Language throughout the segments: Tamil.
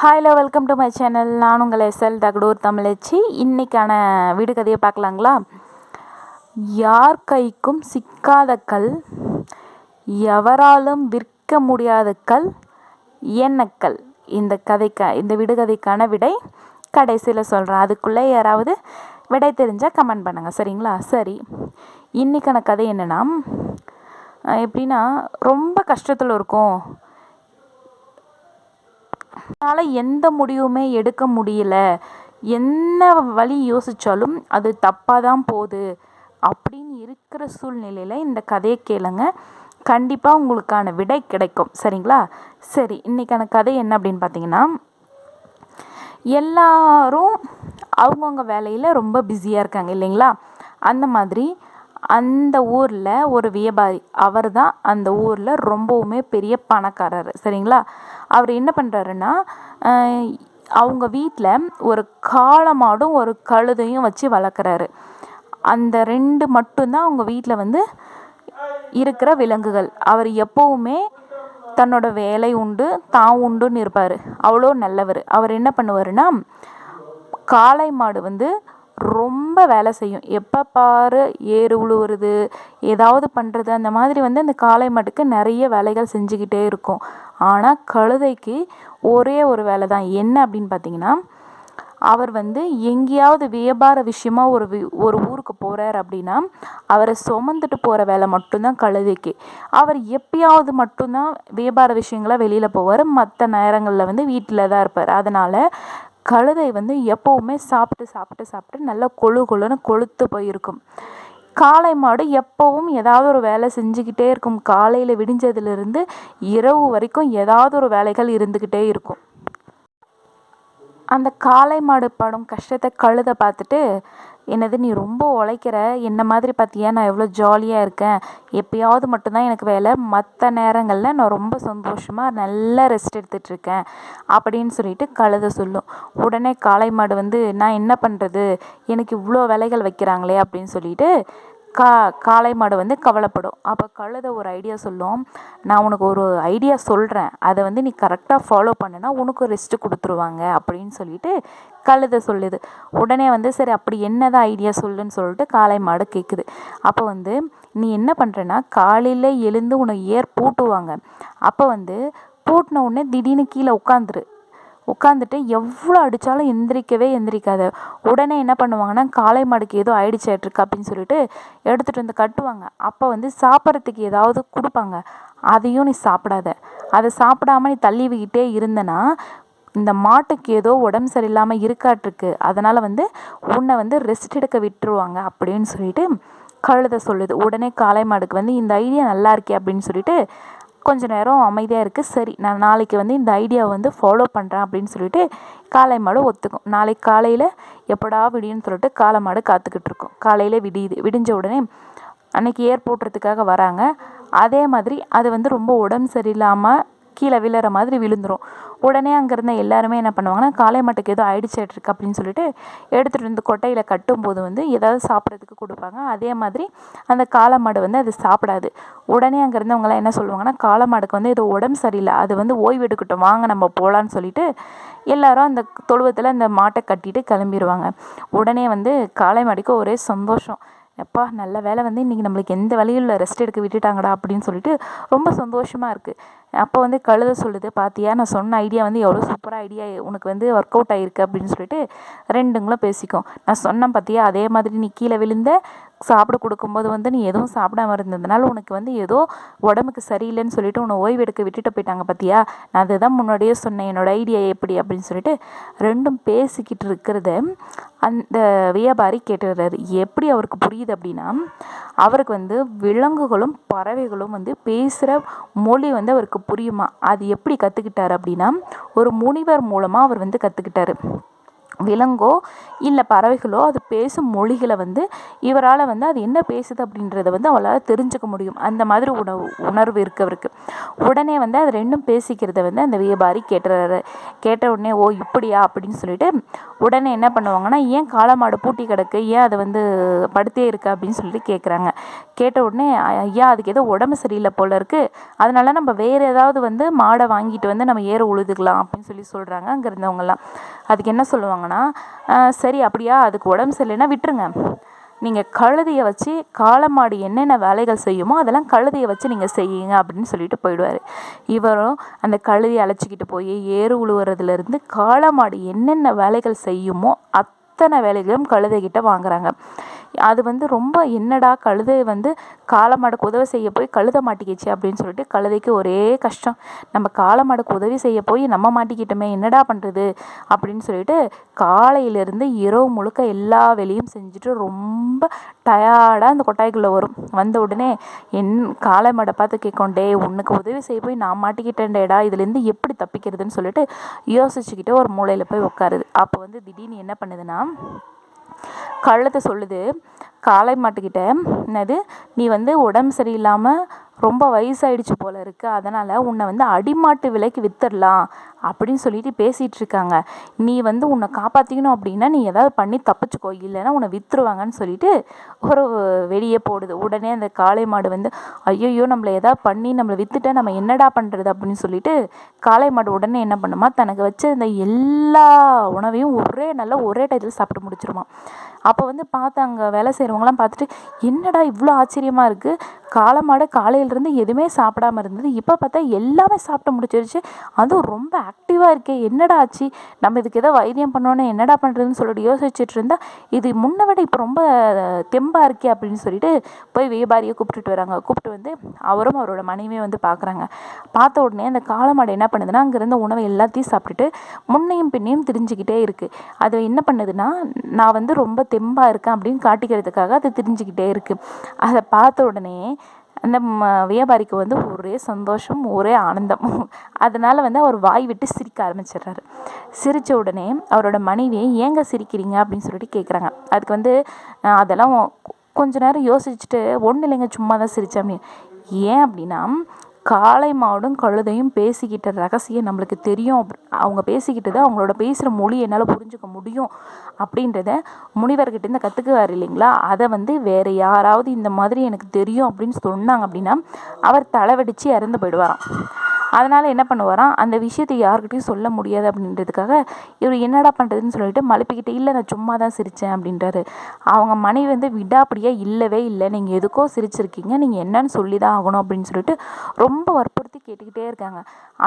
ஹாய்ல வெல்கம் டு மை சேனல் நான் உங்கள் எஸ்எல் தகடூர் தமிழச்சி. இன்றைக்கான வீடு கதையை பார்க்கலாங்களா? யார் கைக்கும் சிக்காத கல் எவராலும் விற்க முடியாத கல் எண்ணக்கல் இந்த கதைக்க இந்த விடுகதைக்கான விடை கடைசியில் சொல்கிறேன் அதுக்குள்ளே யாராவது விடை தெரிஞ்சால் கமெண்ட் பண்ணுங்கள் சரிங்களா? சரி இன்றைக்கான கதை என்னென்னா எப்படின்னா ரொம்ப கஷ்டத்தில் இருக்கும். என்னால் எந்த முடிவுமே எடுக்க முடியல. என்ன வழி யோசித்தாலும் அது தப்பாக தான் போகுது அப்படின்னு இருக்கிற சூழ்நிலையில் இந்த கதையை கேளுங்க. கண்டிப்பாக உங்களுக்கான விடை கிடைக்கும். சரிங்களா? சரி இன்றைக்கான கதை என்ன அப்படின்னு பார்த்தீங்கன்னா எல்லாரும் அவங்கவுங்க வேலையில் ரொம்ப பிஸியாக இருக்காங்க இல்லைங்களா? அந்த மாதிரி அந்த ஊரில் ஒரு வியாபாரி அவர் தான் அந்த ஊரில் ரொம்பவுமே பெரிய பணக்காரர். சரிங்களா? அவர் என்ன பண்ணுறாருன்னா அவங்க வீட்டில் ஒரு காளை மாடும் ஒரு கழுதையும் வச்சு வளர்க்குறாரு. அந்த ரெண்டு மட்டும்தான் அவங்க வீட்டில் வந்து இருக்கிற விலங்குகள். அவர் எப்போவுமே தன்னோட வேலை உண்டு தான் உண்டுன்னு இருப்பார். அவ்வளோ நல்லவர். அவர் என்ன பண்ணுவாருன்னா காளை மாடு வந்து ரொம்ப வேலை செய்யும். எப்போ பாரு ஏறு உழுவுறது ஏதாவது பண்ணுறது அந்த மாதிரி வந்து அந்த காளை மாட்டுக்கு நிறைய வேலைகள் செஞ்சுக்கிட்டே இருக்கும். ஆனால் கழுதைக்கு ஒரே ஒரு வேலை தான். என்ன அப்படின்னு பார்த்தீங்கன்னா அவர் வந்து எங்கேயாவது வியாபார விஷயமா ஒரு ஒரு ஊருக்கு போகிறார் அப்படின்னா அவரை சுமந்துட்டு போகிற வேலை மட்டும்தான் கழுதைக்கு. அவர் எப்பயாவது மட்டும்தான் வியாபார விஷயங்களாக வெளியில் போவார். மற்ற நேரங்களில் வந்து வீட்டில் தான் இருப்பார். அதனால் கழுதை வந்து எப்போவுமே சாப்பிட்டு சாப்பிட்டு சாப்பிட்டு நல்லா கொழு கொழுன்னு கொழுத்து போயிருக்கும். காளை மாடு எப்போவும் ஏதாவது ஒரு வேலை செஞ்சுக்கிட்டே இருக்கும். காலையில் விடிஞ்சதுலேருந்து இரவு வரைக்கும் ஏதாவது ஒரு வேலைகள் இருந்துக்கிட்டே இருக்கும். அந்த காளை மாடு படும் கஷ்டத்தை கழுதை பார்த்துட்டு என்னது நீ ரொம்ப உழைக்கிற? என்ன மாதிரி பார்த்தியா நான் எவ்வளோ ஜாலியாக இருக்கேன். எப்பயாவது மட்டும்தான் எனக்கு வேலை. மற்ற நேரங்களில் நான் ரொம்ப சந்தோஷமாக நல்லா ரெஸ்ட் எடுத்துகிட்ருக்கேன் அப்படின்னு சொல்லிட்டு கழுத சொல்லும். உடனே காளை மாடு வந்து நான் என்ன பண்ணுறது எனக்கு இவ்வளோ வேலைகள் வைக்கிறாங்களே அப்படின்னு சொல்லிட்டு கா காளை மாடு வந்து கவலைப்படும். அப்போ கழுதை ஒரு ஐடியா சொல்லும். நான் உனக்கு ஒரு ஐடியா சொல்கிறேன் அதை வந்து நீ கரெக்டாக ஃபாலோ பண்ணுனா உனக்கு ரெஸ்ட்டு கொடுத்துருவாங்க அப்படின்னு சொல்லிட்டு கழுதை சொல்லுது. உடனே வந்து சரி அப்படி என்னதான் ஐடியா சொல்லுன்னு சொல்லிட்டு காளை மாடு கேட்குது அப்போ வந்து நீ என்ன பண்ணுறேன்னா காலையில் எழுந்து உனக்கு ஏர் பூட்டுவாங்க. அப்போ வந்து பூட்டின உடனே திடீர்னு கீழே உட்காந்துரு. உட்காந்துட்டு எவ்வளோ அடித்தாலும் எந்திரிக்கவே எந்திரிக்காது. உடனே என்ன பண்ணுவாங்கன்னா காளை மாடுக்கு ஏதோ ஆயிடுச்சாயிட்ருக்கு அப்படின்னு சொல்லிட்டு எடுத்துகிட்டு வந்து கட்டுவாங்க. அப்போ வந்து சாப்பிட்றதுக்கு ஏதாவது கொடுப்பாங்க. அதையும் நீ சாப்பிடாத. அதை சாப்பிடாம நீ தள்ளிவிக்கிட்டே இருந்தனா இந்த மாட்டுக்கு ஏதோ உடம்பு சரியில்லாமல் இருக்காட்டிருக்கு. அதனால் வந்து உன்னை வந்து ரெஸ்ட் எடுக்க விட்டுருவாங்க அப்படின்னு சொல்லிட்டு கழுத சொல்லுது. உடனே காளை மாடுக்கு வந்து இந்த ஐடியா நல்லா இருக்கே அப்படின்னு சொல்லிட்டு கொஞ்ச நேரம் அமைதியாக இருக்குது சரி நான் நாளைக்கு வந்து இந்த ஐடியாவை வந்து ஃபாலோ பண்ணுறேன் அப்படின்னு சொல்லிட்டு காளை மாடு ஒத்துக்கும். நாளைக்கு காலையில் எப்படா விடியும்னு சொல்லிட்டு காளை மாடு காத்துக்கிட்டு இருக்கும். காலையில் விடியுது. விடிஞ்ச உடனே அன்னைக்கு ஏர் போட்டுறதுக்காக வராங்க. அதே மாதிரி அது வந்து ரொம்ப உடம்பு சரியில்லாமல் கீழே விழுற மாதிரி விழுந்துடும் உடனே அங்கேருந்த எல்லாருமே என்ன பண்ணுவாங்கன்னா காளை மாட்டுக்கு ஏதோ ஆயிடுச்சேட்ருக்கு அப்படின்னு சொல்லிட்டு எடுத்துகிட்டு வந்து கொட்டையில் கட்டும்போது வந்து ஏதாவது சாப்பிட்றதுக்கு கொடுப்பாங்க. அதே மாதிரி அந்த காளை மாடு வந்து அது சாப்பிடாது. உடனே அங்கே இருந்தவங்களாம் என்ன சொல்லுவாங்கன்னா காளை மாடுக்கு வந்து ஏதோ உடம்பு சரியில்லை. அது வந்து ஓய்வு எடுக்கட்டும். வாங்க நம்ம போகலான்னு சொல்லிட்டு எல்லாரும் அந்த தொழுவத்தில் அந்த மாட்டை கட்டிட்டு கிளம்பிடுவாங்க உடனே வந்து காளை மாடிக்கு ஒரே சந்தோஷம். எப்பா நல்ல வேலை வந்து இன்றைக்கி நம்மளுக்கு எந்த வழியும் இல்லை. ரெஸ்ட் எடுக்க விட்டுட்டாங்கடா அப்படின்னு சொல்லிட்டு ரொம்ப சந்தோஷமாக இருக்குது அப்போ வந்து கழுத சொல்லுது பார்த்தியா நான் சொன்ன ஐடியா வந்து எவ்வளோ சூப்பராக ஐடியா உனக்கு வந்து ஒர்க் அவுட் ஆகிருக்கு அப்படின்னு சொல்லிட்டு ரெண்டுங்களும் பேசிக்கும். நான் சொன்னேன் பார்த்தியா அதே மாதிரி நீ கீழே விழுந்த சாப்பிட கொடுக்கும்போது வந்து நீ எதுவும் சாப்பிடாம இருந்ததுனால உனக்கு வந்து ஏதோ உடம்புக்கு சரியில்லைன்னு சொல்லிட்டு உன்னை ஓய்வு எடுக்க விட்டுட்டு போயிட்டாங்க பார்த்தியா நான் அதுதான் முன்னாடியே சொன்னேன் என்னோடய ஐடியா எப்படி அப்படின்னு சொல்லிட்டு ரெண்டும் பேசிக்கிட்டு இருக்கிறத. அந்த வியாபாரி கேட்டுடுறாரு எப்படி அவருக்கு புரியுது அப்படின்னா அவருக்கு வந்து விலங்குகளும் பறவைகளும் வந்து பேசுகிற மொழி வந்து அவருக்கு புரியுமா? அது எப்படி கற்றுக்கிட்டார் அப்படின்னா ஒரு முனிவர் மூலமாக அவர் வந்து கற்றுக்கிட்டாரு விலங்கோ இல்லை பறவைகளோ அது பேசும் மொழிகளை வந்து இவரால் வந்து அது என்ன பேசுது அப்படின்றத வந்து அவளால் தெரிஞ்சுக்க முடியும். அந்த மாதிரி உணவு உணர்வு இருக்கு அவருக்கு. உடனே வந்து அது ரெண்டும் பேசிக்கிறத வந்து அந்த வியாபாரி கேட்டுறாரு. கேட்ட உடனே ஓ இப்படியா? அப்படின்னு சொல்லிட்டு உடனே என்ன பண்ணுவாங்கன்னா ஏன் காலமாடு பூட்டி கிடக்கு? ஏன் அதை வந்து படுத்தே இருக்கு? அப்படின்னு சொல்லிட்டு கேட்குறாங்க கேட்ட உடனே ஐயா அதுக்கு ஏதோ உடம்பு சரியில்லை போல இருக்குது அதனால நம்ம வேறு ஏதாவது வந்து மாடை வாங்கிட்டு வந்து நம்ம ஏற உழுதுக்கலாம். அப்படின்னு சொல்லி சொல்கிறாங்க அங்கே இருந்தவங்கலாம். அதுக்கு என்ன சொல்லுவாங்கன்னா சரி அப்படியா? அதுக்கு உடம்பு சரியில்லைன்னா விட்டுருங்க. நீங்கள் கழுதையை வச்சு காளமாடு என்னென்ன வேலைகள் செய்யுமோ அதெல்லாம் கழுதையை வச்சு நீங்கள் செய்யுங்க அப்படின்னு சொல்லிட்டு போயிடுவார். இவரும் அந்த கழுதையை அழைச்சிக்கிட்டு போய் ஏறு உழுவுறதுலேருந்து காளமாடு என்னென்ன வேலைகள் செய்யுமோ அத்தனை வேலைகளும் கழுதைகிட்ட வாங்குறாங்க. அது வந்து ரொம்ப என்னடா கழுதை வந்து காளமாடுக்கு உதவி செய்ய போய் கழுத மாட்டிக்கிச்சு அப்படின்னு சொல்லிட்டு கழுதைக்கு ஒரே கஷ்டம். நம்ம காளமாடுக்கு உதவி செய்ய போய் நம்ம மாட்டிக்கிட்டோமே என்னடா பண்ணுறது அப்படின்னு சொல்லிட்டு காலையிலேருந்து இரவு முழுக்க எல்லா வேலையும் செஞ்சுட்டு ரொம்ப டயர்டாக அந்த கொட்டாய்க்குள்ளே வரும். வந்த உடனே என் காளை மாடை பார்த்து கேட்கொண்டே உனக்கு உதவி செய்ய போய் நான் மாட்டிக்கிட்டேன்டேடா இதுலேருந்து எப்படி தப்பிக்கிறதுன்னு சொல்லிட்டு யோசிச்சுக்கிட்டு ஒரு மூலையில் போய் உட்காருது. அப்போ வந்து திடீர்னு என்ன பண்ணுதுன்னா கழுத்தை சொல்லுது காளை மாட்டுக்கிட்ட என்னது நீ வந்து உடம்பு சரியில்லாமல் ரொம்ப வயசாயிடுச்சு போல இருக்கு. அதனால் உன்னை வந்து அடிமாட்டு விலைக்கு வித்துடலாம் அப்படின்னு சொல்லிட்டு பேசிகிட்டு இருக்காங்க. நீ வந்து உன்னை காப்பாற்றிக்கணும் அப்படின்னா நீ ஏதாவது பண்ணி தப்பிச்சுக்கோ. இல்லைன்னா உன்னை விற்றுருவாங்கன்னு சொல்லிட்டு ஒரு வெளியே போடுது. உடனே அந்த காளை மாடு வந்து ஐயோ நம்மளை ஏதாவது பண்ணி நம்மளை விற்றுட்டா நம்ம என்னடா பண்ணுறது அப்படின்னு சொல்லிட்டு காளை மாடு உடனே என்ன பண்ணுமா தனக்கு வச்ச இந்த எல்லா உணவையும் ஒரே நல்லா ஒரே டயத்தில் சாப்பிட்டு முடிச்சிருமா. அப்போ வந்து பார்த்து அங்கே வேலை செய்கிறவங்களாம் பார்த்துட்டு என்னடா இவ்வளோ ஆச்சரியமாக இருக்குது காளை காலையிலேருந்து எதுவுமே சாப்பிடாம இருந்தது. இப்போ பார்த்தா எல்லாமே சாப்பிட்டு முடிச்சிருச்சு. அதுவும் ரொம்ப ஆக்டிவாக இருக்கே. என்னடா ஆச்சு? நம்ம இதுக்கு ஏதோ வைத்தியம் பண்ணோன்னே என்னடா பண்ணுறதுன்னு சொல்லிட்டு யோசிச்சுட்டு இருந்தால் இது முன்னே விட இப்போ ரொம்ப தெம்பாக இருக்கே அப்படின்னு சொல்லிட்டு போய் வியாபாரியை கூப்பிட்டுட்டு வராங்க. கூப்பிட்டு வந்து அவரும் அவரோட மனைவியை வந்து பார்க்குறாங்க. பார்த்த உடனே அந்த காளமாடு என்ன பண்ணுதுன்னா அங்கேருந்து உணவை எல்லாத்தையும் சாப்பிட்டுட்டு முன்னையும் பின்னையும் திரிஞ்சுக்கிட்டே இருக்குது அது என்ன பண்ணுதுன்னா நான் வந்து ரொம்ப தெம்பாக இருக்கேன் அப்படின்னு காட்டிக்கிறதுக்காக அது திரிஞ்சுக்கிட்டே இருக்குது அதை பார்த்த உடனே அந்த வியாபாரிக்கு வந்து ஒரே சந்தோஷம் ஒரே ஆனந்தம். அதனால் வந்து அவர் வாய் விட்டு சிரிக்க ஆரம்பிச்சிடுறாரு. சிரித்த உடனே அவரோட மனைவியை ஏங்க சிரிக்கிறீங்க? அப்படின்னு சொல்லிட்டு கேட்குறாங்க அதுக்கு வந்து அதெல்லாம் கொஞ்ச நேரம் யோசிச்சுட்டு ஒன்றும் இல்லைங்க சும்மா தான் சிரித்தேன் அப்படின்னு. ஏன் அப்படின்னா காளை மாடும் கழுதையும் பேசிக்கிட்ட ரகசியம் நம்மளுக்கு தெரியும். அவங்க பேசிக்கிட்டது அவங்களோட பேசுகிற மொழி என்னால் புரிஞ்சுக்க முடியும் அப்படின்றத முனிவர்கிட்டேருந்து கற்றுக்குவார் இல்லைங்களா? அதை வந்து வேறு யாராவது இந்த மாதிரி எனக்கு தெரியும் அப்படின்னு சொன்னாங்க அப்படின்னா அவர் தலைவடித்து இறந்து போயிடுவாராம். அதனால் என்ன பண்ணுவாராம்? அந்த விஷயத்தை யாருக்கிட்டையும் சொல்ல முடியாது அப்படின்றதுக்காக இவர் என்னடா பண்ணுறதுன்னு சொல்லிட்டு மழுப்பிக்கிட்டே இல்லை நான் சும்மா தான் சிரித்தேன் அப்படின்றாரு. அவங்க மனைவி வந்து விடாப்படியாக இல்லவே இல்லை. நீங்கள் எதுக்கோ சிரிச்சிருக்கீங்க. நீங்கள் என்னன்னு சொல்லி தான் ஆகணும் அப்படின்னு சொல்லிட்டு ரொம்ப வற்புறுத்தி கேட்டுக்கிட்டே இருக்காங்க.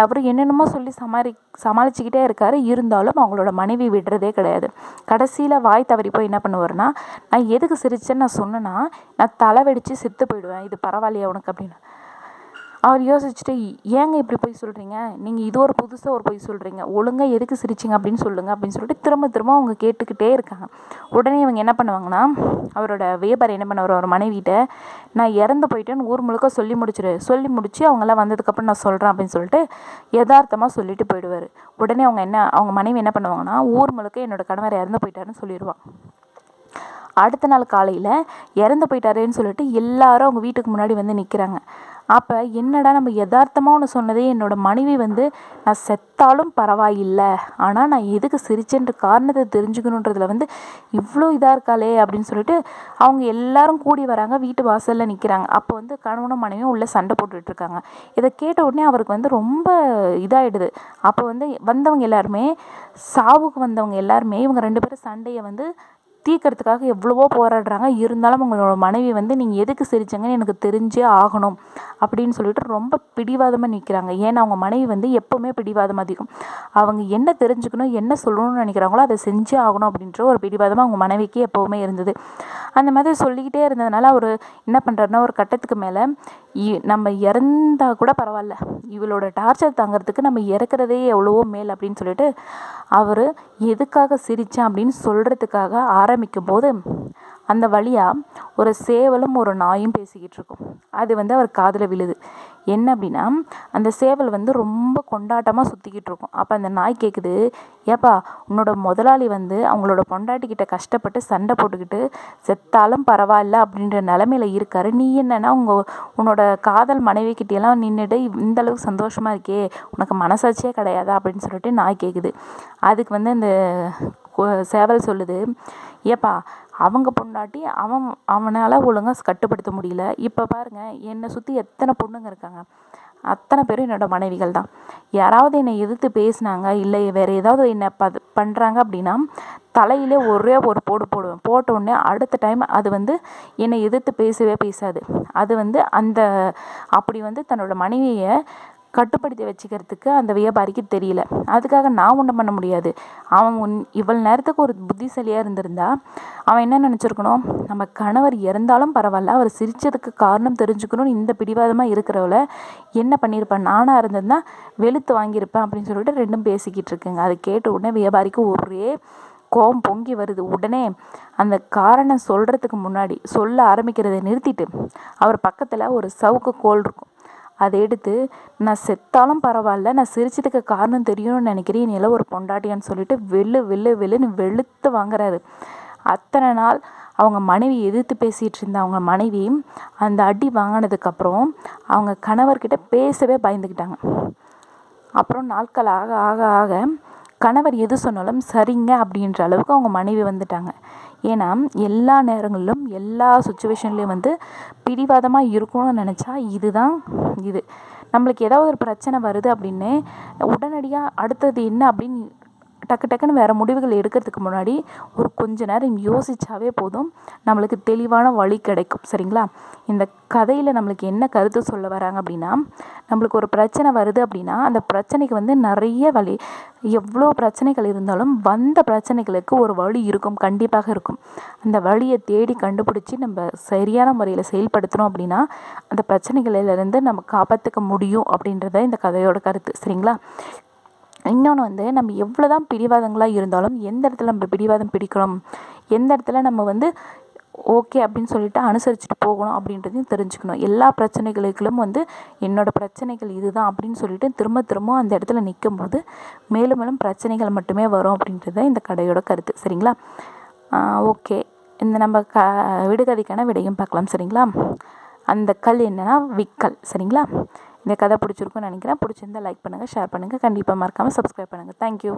அவர் என்னென்னமோ சொல்லி சமாளி சமாளிச்சுக்கிட்டே இருக்காரு. இருந்தாலும் அவங்களோட மனைவி விடுறதே கிடையாது. கடைசியில் வாய் தவறி போய் என்ன பண்ணுவார்னா நான் எதுக்கு சிரிச்சேன்னு நான் சொன்னேன்னா நான் தலை வெடித்து செத்து போயிடுவேன். இது பரவாயில்லையா உனக்கு? அப்படின்னு. அவர் யோசிச்சுட்டு ஏங்க இப்படி போய் சொல்கிறீங்க நீங்கள் இது ஒரு புதுசாக ஒரு பொய் சொல்கிறீங்க ஒழுங்காக எதுக்கு சிரிச்சிங்க அப்படின்னு சொல்லுங்கள் அப்படின்னு சொல்லிட்டு திரும்ப திரும்ப அவங்க கேட்டுக்கிட்டே இருக்காங்க. உடனே இவங்க என்ன பண்ணுவாங்கன்னா அவரோட வியாபாரி என்ன பண்ணுவார்? அவர் மனைவிட்ட நான் இறந்து போயிட்டேன்னு ஊர் முழுக்க சொல்லி முடிச்சிரு. சொல்லி முடித்து அவங்களாம் வந்ததுக்கப்புறம் நான் சொல்கிறேன் அப்படின்னு சொல்லிட்டு யதார்த்தமாக சொல்லிட்டு போயிடுவார். உடனே அவங்க என்ன அவங்க மனைவி என்ன பண்ணுவாங்கன்னா ஊர் முழுக்க என்னோடய கணவர் இறந்து போயிட்டாருன்னு சொல்லிடுவான் அடுத்த நாள் காலையில் இறந்து போயிட்டாருன்னு சொல்லிட்டு எல்லாரும் அவங்க வீட்டுக்கு முன்னாடி வந்து நிற்கிறாங்க அப்போ என்னடா நம்ம யதார்த்தமாக ஒன்று சொன்னதே என்னோடய மனைவி வந்து நான் செத்தாலும் பரவாயில்லை. ஆனால் நான் எதுக்கு சிரிச்சேன்ற காரணத்தை தெரிஞ்சுக்கணுன்றதுல வந்து இவ்வளோ இதாக இருக்காளே அப்படின்னு சொல்லிட்டு அவங்க எல்லாரும் கூடி வராங்க. வீட்டு வாசலில் நிற்கிறாங்க அப்போ வந்து கணவனும் மனைவியும் உள்ளே சண்டை போட்டுட்ருக்காங்க இதை கேட்ட உடனே அவருக்கு வந்து ரொம்ப இதாகிடுது அப்போ வந்து வந்தவங்க எல்லாருமே சாவுக்கு வந்தவங்க எல்லாருமே இவங்க ரெண்டு பேரும் சண்டையை வந்து தீர்க்கறதுக்காக எவ்வளவோ போராடுறாங்க. இருந்தாலும் உங்களோட மனைவி வந்து நீங்கள் எதுக்கு சிரிச்சங்கன்னு எனக்கு தெரிஞ்சே ஆகணும். அப்படின்னு சொல்லிட்டு ரொம்ப பிடிவாதமாக நிற்கிறாங்க ஏன்னா அவங்க மனைவி வந்து எப்போவுமே பிடிவாதம் அதிகம் அவங்க என்ன தெரிஞ்சுக்கணும் என்ன சொல்லணும்னு நினைக்கிறாங்களோ அதை செஞ்சே ஆகணும் அப்படின்ற ஒரு பிடிவாதமாக அவங்க மனைவிக்கு எப்போவுமே இருந்தது. அந்த மாதிரி சொல்லிக்கிட்டே இருந்ததுனால அவர் என்ன பண்ணுறாருன்னா ஒரு கட்டத்துக்கு மேலே நம்ம இறந்தா கூட பரவாயில்ல. இவளோட டார்ச்சர் தாங்கிறதுக்கு நம்ம இறக்குறதே எவ்வளவோ மேல் அப்படின்னு சொல்லிட்டு அவர் எதுக்காக சிரித்தேன் அப்படின்னு சொல்கிறதுக்காக ஆரம்பிக்கும் போது அந்த வழியாக ஒரு சேவலும் ஒரு நாயும் பேசிக்கிட்டு இருக்கும் அது வந்து அவர் காதில் விழுது. என்ன அப்படின்னா அந்த சேவல் வந்து ரொம்ப கொண்டாட்டமாக சுற்றிக்கிட்டு இருக்கும் அப்போ அந்த நாய் கேட்குது ஏப்பா உன்னோட முதலாளி வந்து அவங்களோட பொண்டாட்டிக்கிட்ட கஷ்டப்பட்டு சண்டை போட்டுக்கிட்டு செத்தாலும் பரவாயில்ல அப்படின்ற நிலமையில இருக்காரு. நீ என்னன்னா உங்கள் உன்னோட காதல் மனைவி கிட்டேயெல்லாம் நின்றுட்டு இந்த அளவுக்கு சந்தோஷமாக இருக்கே உனக்கு மனசாட்சியே கிடையாதா? அப்படின்னு சொல்லிட்டு நாய் கேட்குது அதுக்கு வந்து இந்த சேவல் சொல்லுது ஏப்பா அவங்க பொண்டாட்டி அவன் அவனால் ஒழுங்காக கட்டுப்படுத்த முடியல. இப்போ பாருங்கள் என்னை சுற்றி எத்தனை பொண்ணுங்க இருக்காங்க. அத்தனை பேரும் என்னோடய மனைவிகள் தான். யாராவது என்னை எதிர்த்து பேசினாங்க இல்லை வேறு ஏதாவது என்னை ப பண்ணுறாங்க அப்படின்னா தலையிலே ஒரே ஒரு போடு போடுவேன். போட்ட உடனே அடுத்த டைம் அது வந்து என்னை எதிர்த்து பேசவே பேசாது. அது வந்து அந்த அப்படி வந்து தன்னோட மனைவியை கட்டுப்படுத்தி வச்சுக்கிறதுக்கு அந்த வியாபாரிக்கு தெரியல. அதுக்காக நான் ஒன்றும் பண்ண முடியாது. அவன் உன் இவ்வளோ நேரத்துக்கு ஒரு புத்திசாலியாக இருந்திருந்தா அவன் என்ன நினச்சிருக்கணும்? நம்ம கணவர் இறந்தாலும் பரவாயில்ல அவர் சிரித்ததுக்கு காரணம் தெரிஞ்சுக்கணும்னு இந்த பிடிவாதமாக இருக்கிறவள என்ன பண்ணியிருப்பேன் நானாக இருந்திருந்தா வெளுத்து வாங்கியிருப்பேன் அப்படின்னு சொல்லிட்டு ரெண்டும் பேசிக்கிட்டு இருக்குங்க. அதை கேட்ட உடனே வியாபாரிக்கு ஒரே கோபம் பொங்கி வருது. உடனே அந்த காரணம் சொல்கிறதுக்கு முன்னாடி சொல்ல ஆரம்பிக்கிறதை நிறுத்திட்டு அவர் பக்கத்தில் ஒரு சவுக்கு கோல் இருக்கும். அதை எடுத்து நான் செத்தாலும் பரவாயில்ல நான் சிரிச்சதுக்கு காரணம் தெரியும்னு நினைக்கிறேன் எல்லாம் ஒரு பொண்டாட்டியான்னு சொல்லிட்டு வெள்ளு வெள்ளு வெள்ளுன்னு வெளுத்து வாங்குறாரு. அத்தனை நாள் அவங்க மனைவி எதிர்த்து பேசிகிட்டு இருந்த அவங்க மனைவி அந்த அடி வாங்கினதுக்கப்புறம் அவங்க கணவர்கிட்ட பேசவே பயந்துக்கிட்டாங்க. அப்புறம் நாட்கள் ஆக ஆக ஆக கணவர் எது சொன்னாலும் சரிங்க அப்படின்ற அளவுக்கு அவங்க மனைவி வந்துட்டாங்க. ஏன்னா எல்லா நேரங்களிலும் எல்லா சுச்சுவேஷன்லேயும் வந்து பிடிவாதமாக இருக்கணும்னு நினச்சா இதுதான் இது. நம்மளுக்கு ஏதாவது ஒரு பிரச்சனை வருது அப்படின்னு உடனடியாக அடுத்தது என்ன அப்படின்னு டக்கு டக்குன்னு வேறு முடிவுகள் எடுக்கிறதுக்கு முன்னாடி ஒரு கொஞ்ச நேரம் யோசித்தாவே போதும். நம்மளுக்கு தெளிவான வழி கிடைக்கும். சரிங்களா? இந்த கதையில் நம்மளுக்கு என்ன கருத்து சொல்ல வராங்க அப்படின்னா நம்மளுக்கு ஒரு பிரச்சனை வருது அப்படின்னா அந்த பிரச்சனைக்கு வந்து நிறைய வழி எவ்வளோ பிரச்சனைகள் இருந்தாலும் வந்த பிரச்சனைகளுக்கு ஒரு வழி இருக்கும். கண்டிப்பாக இருக்கும். அந்த வழியை தேடி கண்டுபிடிச்சி நம்ம சரியான முறையில் செயல்படுத்தணும் அப்படின்னா அந்த பிரச்சனைகளிலிருந்து நம்ம காப்பாற்றிக்க முடியும் அப்படின்றத இந்த கதையோட கருத்து. சரிங்களா? இன்னொன்று வந்து நம்ம எவ்வளோ தான் பிடிவாதங்களாக இருந்தாலும் எந்த இடத்துல நம்ம பிடிவாதம் பிடிக்கணும் எந்த இடத்துல நம்ம வந்து ஓகே அப்படின்னு சொல்லிட்டு அனுசரிச்சுட்டு போகணும் அப்படின்றதையும் தெரிஞ்சுக்கணும். எல்லா பிரச்சனைகளுக்கும் வந்து என்னோடய பிரச்சனைகள் இதுதான் அப்படின்னு சொல்லிட்டு திரும்ப திரும்ப அந்த இடத்துல நிற்கும் போது மேலும் மேலும் பிரச்சனைகள் மட்டுமே வரும் அப்படின்றது இந்த கடையோட கருத்து. சரிங்களா? ஓகே. இந்த நம்ம க விடுகதைக்கான விடையும் பார்க்கலாம். சரிங்களா? அந்த கல் என்னென்னா விக்கல். சரிங்களா? இந்த கதை பிடிச்சிருக்குன்னு நினைக்கிறேன். பிடிச்சிருந்தா லைக் பண்ணுங்கள் ஷேர் பண்ணுங்கள் கண்டிப்பாக மறக்காமல் சப்ஸ்கிரைப் பண்ணுங்கள் தேங்க்யூ